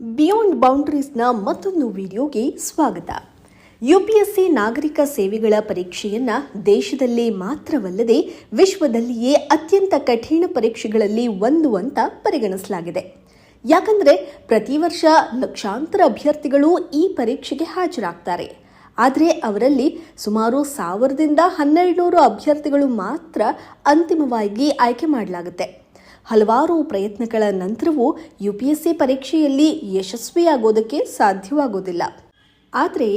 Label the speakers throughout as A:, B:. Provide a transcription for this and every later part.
A: Beyond ಬೌಂಡ್ರೀಸ್ನ ಮತ್ತೊಂದು ವಿಡಿಯೋಗೆ ಸ್ವಾಗತ. ಯುಪಿಎಸ್ಸಿ ನಾಗರಿಕ ಸೇವೆಗಳ ಪರೀಕ್ಷೆಯನ್ನ ದೇಶದಲ್ಲಿ ಮಾತ್ರವಲ್ಲದೆ ವಿಶ್ವದಲ್ಲಿಯೇ ಅತ್ಯಂತ ಕಠಿಣ ಪರೀಕ್ಷೆಗಳಲ್ಲಿ ಒಂದು ಅಂತ ಪರಿಗಣಿಸಲಾಗಿದೆ. ಯಾಕಂದರೆ ಪ್ರತಿ ವರ್ಷ ಲಕ್ಷಾಂತರ ಅಭ್ಯರ್ಥಿಗಳು ಈ ಪರೀಕ್ಷೆಗೆ ಹಾಜರಾಗ್ತಾರೆ. ಆದರೆ ಅವರಲ್ಲಿ ಸುಮಾರು ಸಾವಿರದಿಂದ ಹನ್ನೆರಡು ನೂರು ಅಭ್ಯರ್ಥಿಗಳು ಮಾತ್ರ ಅಂತಿಮವಾಗಿ ಆಯ್ಕೆ ಮಾಡಲಾಗುತ್ತೆ. ಹಲವಾರು ಪ್ರಯತ್ನಗಳ ನಂತರವೂ ಯುಪಿಎಸ್ಸಿ ಪರೀಕ್ಷೆಯಲ್ಲಿ ಯಶಸ್ವಿಯಾಗೋದಕ್ಕೆ ಸಾಧ್ಯವಾಗೋದಿಲ್ಲ. ಆದರೆ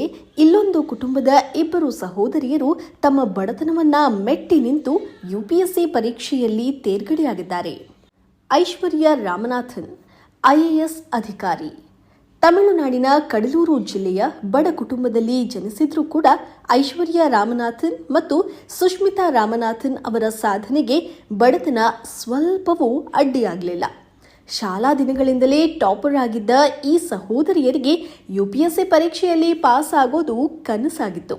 A: ಇಲ್ಲೊಂದು ಕುಟುಂಬದ ಇಬ್ಬರು ಸಹೋದರಿಯರು ತಮ್ಮ ಬಡತನವನ್ನ ಮೆಟ್ಟಿ ನಿಂತು ಯುಪಿಎಸ್ಸಿ ಪರೀಕ್ಷೆಯಲ್ಲಿ ತೇರ್ಗಡೆಯಾಗಿದ್ದಾರೆ. ಐಶ್ವರ್ಯ ರಾಮನಾಥನ್, ಐಎಎಸ್ ಅಧಿಕಾರಿ. ತಮಿಳುನಾಡಿನ ಕಡಲೂರು ಜಿಲ್ಲೆಯ ಬಡ ಕುಟುಂಬದಲ್ಲಿ ಜನಿಸಿದ್ರೂ ಕೂಡ ಐಶ್ವರ್ಯ ರಾಮನಾಥನ್ ಮತ್ತು ಸುಷ್ಮಿತಾ ರಾಮನಾಥನ್ ಅವರ ಸಾಧನೆಗೆ ಬಡತನ ಸ್ವಲ್ಪವೂ ಅಡ್ಡಿಯಾಗಲಿಲ್ಲ. ಶಾಲಾ ದಿನಗಳಿಂದಲೇ ಟಾಪರ್ ಆಗಿದ್ದ ಈ ಸಹೋದರಿಯರಿಗೆ ಯುಪಿಎಸ್ಸಿ ಪರೀಕ್ಷೆಯಲ್ಲಿ ಪಾಸ್ ಆಗೋದು ಕನಸಾಗಿತ್ತು.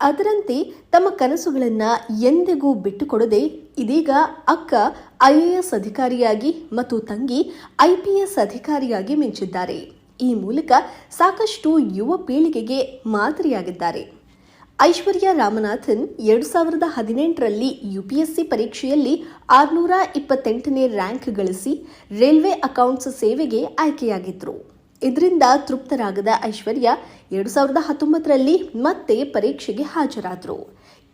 A: ಅದರಂತೆ ತಮ್ಮ ಕನಸುಗಳನ್ನು ಎಂದಿಗೂ ಬಿಟ್ಟುಕೊಡದೆ ಇದೀಗ ಅಕ್ಕ ಐಎಎಸ್ ಅಧಿಕಾರಿಯಾಗಿ ಮತ್ತು ತಂಗಿ ಐಪಿಎಸ್ ಅಧಿಕಾರಿಯಾಗಿ ಮಿಂಚಿದ್ದಾರೆ. ಈ ಮೂಲಕ ಸಾಕಷ್ಟು ಯುವ ಪೀಳಿಗೆಗೆ ಮಾದರಿಯಾಗಿದ್ದಾರೆ. ಐಶ್ವರ್ಯ ರಾಮನಾಥನ್ ಎರಡು ಸಾವಿರದ ಹದಿನೆಂಟರಲ್ಲಿ ಯುಪಿಎಸ್ಸಿ ಪರೀಕ್ಷೆಯಲ್ಲಿ ಆರುನೂರ ಇಪ್ಪತ್ತೆಂಟನೇ ರ್ಯಾಂಕ್ ಗಳಿಸಿ ರೈಲ್ವೆ ಅಕೌಂಟ್ಸ್ ಸೇವೆಗೆ ಆಯ್ಕೆಯಾಗಿದ್ದರು ಇದರಿಂದ ತೃಪ್ತರಾಗದ ಐಶ್ವರ್ಯ ಎರಡು ಸಾವಿರದ ಹತ್ತೊಂಬತ್ತರಲ್ಲಿ ಮತ್ತೆ ಪರೀಕ್ಷೆಗೆ ಹಾಜರಾದರು.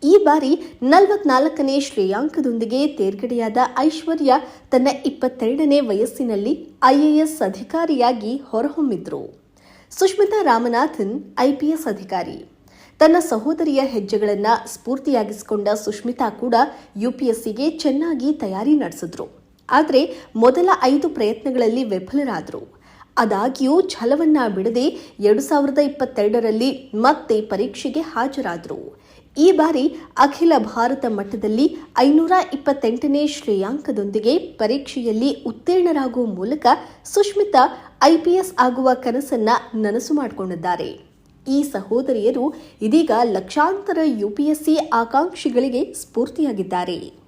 A: ಈ ಬಾರಿ ನಲವತ್ನಾಲ್ಕನೇ ಶ್ರೇಯಾಂಕದೊಂದಿಗೆ ತೇರ್ಗಡೆಯಾದ ಐಶ್ವರ್ಯ ತನ್ನ ಇಪ್ಪತ್ತೆರಡನೇ ವಯಸ್ಸಿನಲ್ಲಿ ಐಎಎಸ್ ಅಧಿಕಾರಿಯಾಗಿ ಹೊರಹೊಮ್ಮಿದ್ರು. ಸುಷ್ಮಿತಾ ರಾಮನಾಥನ್, ಐಪಿಎಸ್ ಅಧಿಕಾರಿ. ತನ್ನ ಸಹೋದರಿಯ ಹೆಜ್ಜೆಗಳನ್ನು ಸ್ಫೂರ್ತಿಯಾಗಿಸಿಕೊಂಡ ಸುಷ್ಮಿತಾ ಕೂಡ ಯುಪಿಎಸ್ಸಿಗೆ ಚೆನ್ನಾಗಿ ತಯಾರಿ ನಡೆಸಿದ್ರು. ಆದರೆ ಮೊದಲ ಐದು ಪ್ರಯತ್ನಗಳಲ್ಲಿ ವಿಫಲರಾದರು. ಆದಾಗ್ಯೂ ಛಲವನ್ನ ಬಿಡದೆ ಎರಡು ಸಾವಿರದ ಇಪ್ಪತ್ತೆರಡರಲ್ಲಿ ಮತ್ತೆ ಪರೀಕ್ಷೆಗೆ ಹಾಜರಾದರು. ಈ ಬಾರಿ ಅಖಿಲ ಭಾರತ ಮಟ್ಟದಲ್ಲಿ ಐನೂರ ಇಪ್ಪತ್ತೆಂಟನೇ ಶ್ರೇಯಾಂಕದೊಂದಿಗೆ ಪರೀಕ್ಷೆಯಲ್ಲಿ ಉತ್ತೀರ್ಣರಾಗುವ ಮೂಲಕ ಸುಷ್ಮಿತಾ ಐಪಿಎಸ್ ಆಗುವ ಕನಸನ್ನ ನನಸು ಮಾಡಿಕೊಂಡಿದ್ದಾರೆ. ಈ ಸಹೋದರಿಯರು ಇದೀಗ ಲಕ್ಷಾಂತರ ಯುಪಿಎಸ್ಸಿ ಆಕಾಂಕ್ಷಿಗಳಿಗೆ ಸ್ಫೂರ್ತಿಯಾಗಿದ್ದಾರೆ.